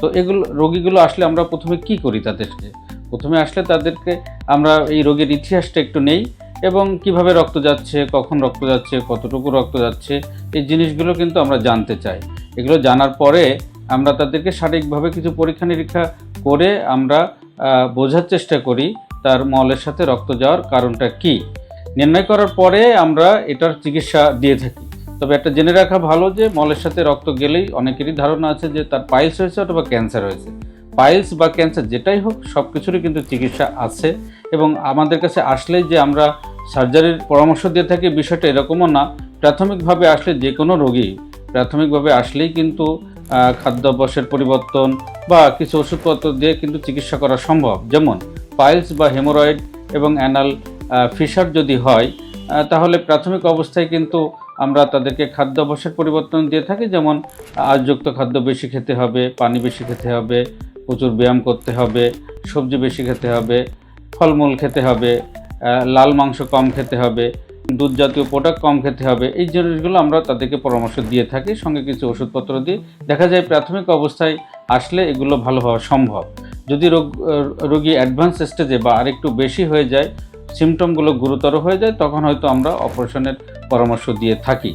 তো এগুলো, রোগীগুলো আসলে আমরা প্রথমে কি করি তাদেরকে? প্রথমে আসলে তাদেরকে আমরা এই রোগের ইতিহাসটা একটু নেই এবং কীভাবে রক্ত যাচ্ছে, কখন রক্ত যাচ্ছে, কতটুকু রক্ত যাচ্ছে, এই জিনিসগুলো কিন্তু আমরা জানতে চাই। এগুলো জানার পরে আমরা তাদেরকে সঠিকভাবে কিছু পরীক্ষা নিরীক্ষা করে আমরা বোঝার চেষ্টা করি তার মলের সাথে রক্ত যাওয়ার কারণটা কি। নির্ণয় করার পরে আমরা এটার চিকিৎসা দিয়ে থাকি। তবে একটা জেনে রাখা ভালো যে মলের সাথে রক্ত গেলেই অনেকেরই ধারণা আছে যে তার পাইলস হয়েছে অথবা ক্যান্সার হয়েছে। পাইলস বা ক্যান্সার যেটাই হোক সব কিছুরই কিন্তু চিকিৎসা আছে এবং আমাদের কাছে আসলেই যে আমরা সার্জারির পরামর্শ দিয়ে থাকি বিষয়টা এরকমও না। প্রাথমিকভাবে আসলে যে কোনো রোগী প্রাথমিকভাবে আসলেই কিন্তু খাদ্যাভ্যাসের পরিবর্তন বা কিছু ওষুধপত্র দিয়ে কিন্তু চিকিৎসা করা সম্ভব। যেমন পাইলস বা হেমোরয়েড এবং অ্যানাল ফিশার যদি হয় তাহলে প্রাথমিক অবস্থায় কিন্তু আমরা তাদেরকে খাদ্যাভ্যাসের পরিবর্তন দিয়ে থাকি। যেমন আজযুক্ত খাদ্য বেশি খেতে হবে, পানি বেশি খেতে হবে, প্রচুর ব্যায়াম করতে হবে, সবজি বেশি খেতে হবে, ফলমূল খেতে হবে লাল মাংস কম খেতে হবে, দুধ জাতীয় প্রোডাক্ট কম খেতে হবে। এই জিনিসগুলো আমরা তাদেরকে পরামর্শ দিয়ে থাকি, সঙ্গে কিছু ওষুধপত্র দিয়ে দেখা যায় প্রাথমিক অবস্থায় আসলে এগুলো ভালো হওয়া সম্ভব। যদি রোগ, রোগী অ্যাডভান্স স্টেজে বা আরেকটু বেশি হয়ে যায় সিমটমগুলো গুরুতর হয়ে যায় তখন হয়তো আমরা অপারেশনের পরামর্শ দিয়ে থাকি।